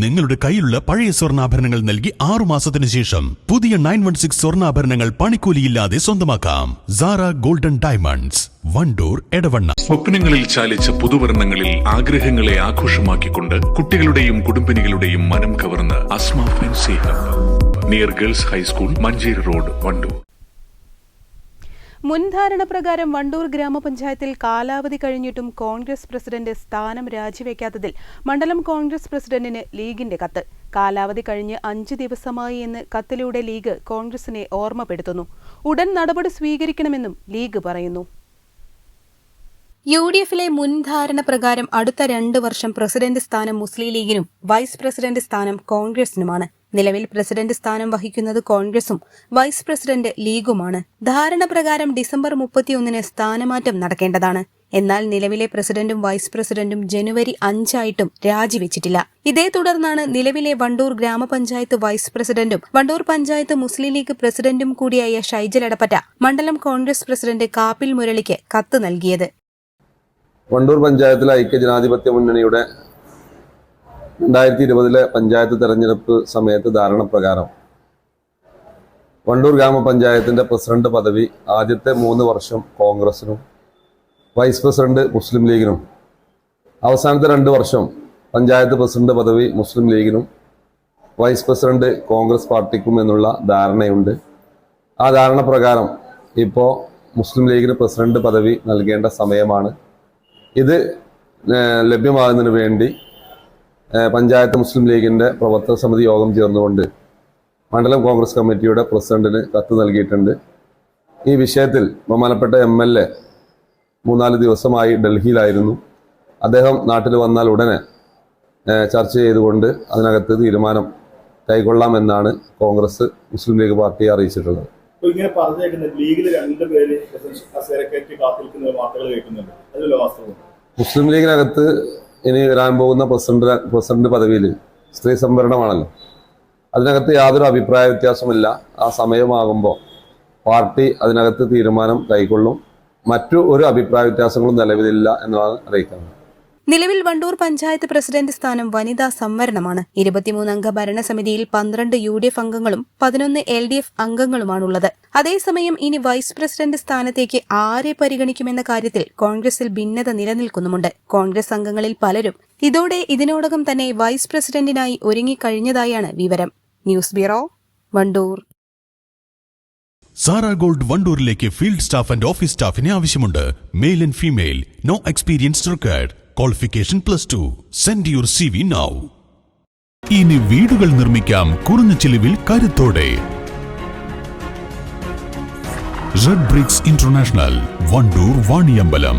നിങ്ങളുടെ കയ്യിലുള്ള പഴയ സ്വർണാഭരണങ്ങൾ നൽകി ആറു മാസത്തിന് ശേഷം പുതിയ നയൻ വൺ സിക്സ് സ്വർണാഭരണങ്ങൾ പണിക്കൂലിയില്ലാതെ സ്വന്തമാക്കാം. Sara golden diamonds Wandoor Edavanna. സ്വപ്നങ്ങളിൽ ചാലിച്ച പുതുവർണങ്ങളിൽ ആഗ്രഹങ്ങളെ ആഘോഷമാക്കിക്കൊണ്ട് കുട്ടികളുടെയും കുടുംബിനികളുടെയും മനം കവർന്ന് Asma fancy hub. Near girls high school Manjeri road Wandoor മുൻധാരണ പ്രകാരം വണ്ടൂർ ഗ്രാമപഞ്ചായത്തിൽ കാലാവധി കഴിഞ്ഞിട്ടും കോൺഗ്രസ് പ്രസിഡന്റ് സ്ഥാനം രാജിവെക്കാത്തതിൽ മണ്ഡലം കോൺഗ്രസ് പ്രസിഡന്റിന് ലീഗിന്റെ കത്ത്. കാലാവധി കഴിഞ്ഞ് അഞ്ച് ദിവസമായി എന്ന് കത്തിലൂടെ ലീഗ് കോൺഗ്രസിനെ ഓർമ്മപ്പെടുത്തുന്നു. ഉടൻ നടപടി സ്വീകരിക്കണമെന്നും ലീഗ് പറയുന്നു. യു ഡി എഫിലെ മുൻധാരണ പ്രകാരം അടുത്ത രണ്ട് വർഷം പ്രസിഡന്റ് സ്ഥാനം മുസ്ലിം ലീഗിനും വൈസ് പ്രസിഡന്റ് സ്ഥാനം കോൺഗ്രസിനുമാണ്. നിലവിൽ പ്രസിഡന്റ് സ്ഥാനം വഹിക്കുന്നത് കോൺഗ്രസും വൈസ് പ്രസിഡന്റ് ലീഗുമാണ്. ധാരണ പ്രകാരം ഡിസംബർ മുപ്പത്തിയൊന്നിന് സ്ഥാനമാറ്റം നടക്കേണ്ടതാണ്. എന്നാൽ നിലവിലെ പ്രസിഡന്റും വൈസ് പ്രസിഡന്റും ജനുവരി അഞ്ചായിട്ടും രാജിവെച്ചിട്ടില്ല. ഇതേ തുടർന്നാണ് നിലവിലെ വണ്ടൂർ ഗ്രാമപഞ്ചായത്ത് വൈസ് പ്രസിഡന്റും വണ്ടൂർ പഞ്ചായത്ത് മുസ്ലിം ലീഗ് പ്രസിഡന്റും കൂടിയായ ഷൈജൽ എടപ്പറ്റ മണ്ഡലം കോൺഗ്രസ് പ്രസിഡന്റ് കാപ്പിൽ മുരളിക്ക് കത്ത് നൽകിയത്. വണ്ടൂർ പഞ്ചായത്തിലെ ഐക്യ ജനാധിപത്യ മുന്നണിയുടെ രണ്ടായിരത്തി ഇരുപതിലെ പഞ്ചായത്ത് തെരഞ്ഞെടുപ്പ് സമയത്ത് ധാരണപ്രകാരം വണ്ടൂർ ഗ്രാമപഞ്ചായത്തിന്റെ പ്രസിഡന്റ് പദവി ആദ്യത്തെ മൂന്ന് വർഷം കോൺഗ്രസിനും വൈസ് പ്രസിഡന്റ് മുസ്ലിം ലീഗിനും അവസാനത്തെ രണ്ട് വർഷം പഞ്ചായത്ത് പ്രസിഡന്റ് പദവി മുസ്ലിം ലീഗിനും വൈസ് പ്രസിഡന്റ് കോൺഗ്രസ് പാർട്ടിക്കും എന്നുള്ള ധാരണയുണ്ട്. ആ ധാരണ പ്രകാരം ഇപ്പോൾ മുസ്ലിം ലീഗിന് പ്രസിഡന്റ് പദവി നൽകേണ്ട സമയമാണ്. ഇത് ലഭ്യമാകുന്നതിന് വേണ്ടി പഞ്ചായത്ത് മുസ്ലിം ലീഗിന്റെ പ്രവർത്തക സമിതി യോഗം ചേർന്നുകൊണ്ട് മണ്ഡലം കോൺഗ്രസ് കമ്മിറ്റിയുടെ പ്രസിഡന്റിന് കത്ത് നൽകിയിട്ടുണ്ട്. ഈ വിഷയത്തിൽ ബഹുമാനപ്പെട്ട എം എൽ എ മൂന്നാൽ ദിവസമായി ഡൽഹിയിലായിരുന്നു. അദ്ദേഹം നാട്ടിൽ വന്നാൽ ഉടനെ ചർച്ച ചെയ്തുകൊണ്ട് അതിനകത്ത് തീരുമാനം കൈക്കൊള്ളാമെന്നാണ് കോൺഗ്രസ് മുസ്ലിം ലീഗ് പാർട്ടിയെ അറിയിച്ചിട്ടുള്ളത്. ഇങ്ങനെ ലീഗിൽ രണ്ടുപേര് മുസ്ലിം ലീഗിനകത്ത് ഇനി വരാൻ പോകുന്ന പ്രസിഡന്റ് പ്രസിഡന്റ് പദവിയിൽ സ്ത്രീ സംവരണമാണല്ലോ. അതിനകത്ത് യാതൊരു അഭിപ്രായ വ്യത്യാസമില്ല ആ സമയമാകുമ്പോൾ പാർട്ടി അതിനകത്ത് തീരുമാനം കൈക്കൊള്ളും. മറ്റു ഒരു അഭിപ്രായ വ്യത്യാസങ്ങളും നിലവിലില്ല എന്നാണ് അറിയിക്കുന്നത് നിലവിൽ വണ്ടൂർ പഞ്ചായത്ത് പ്രസിഡന്റ് സ്ഥാനം വനിതാ സംവരണമാണ്. ഇരുപത്തിമൂന്നംഗ ഭരണസമിതിയിൽ പന്ത്രണ്ട് യു ഡി എഫ് അംഗങ്ങളും പതിനൊന്ന് എൽ ഡി എഫ് അംഗങ്ങളുമാണുള്ളത്. അതേസമയം ഇനി വൈസ് പ്രസിഡന്റ് സ്ഥാനത്തേക്ക് ആരെ പരിഗണിക്കുമെന്ന കാര്യത്തിൽ കോൺഗ്രസിൽ ഭിന്നത നിലനിൽക്കുന്നുമുണ്ട്. കോൺഗ്രസ് അംഗങ്ങളിൽ പലരും ഇതോടെ ഇതിനോടകം തന്നെ വൈസ് പ്രസിഡന്റിനായി ഒരുങ്ങിക്കഴിഞ്ഞതായാണ് വിവരം. News bureau Wandoor. Sara gold വണ്ടൂരിലേക്ക് field staff and office സ്റ്റാഫിനെ ആവശ്യമുണ്ട്. Male and female. No experience required. Qualification plus two send your C V now ഇനി വീടുകൾ നിർമ്മിക്കാം കുറഞ്ഞ ചിലവിൽ കരുത്തോടെ. Red bricks international Wandoor Vaniyambalam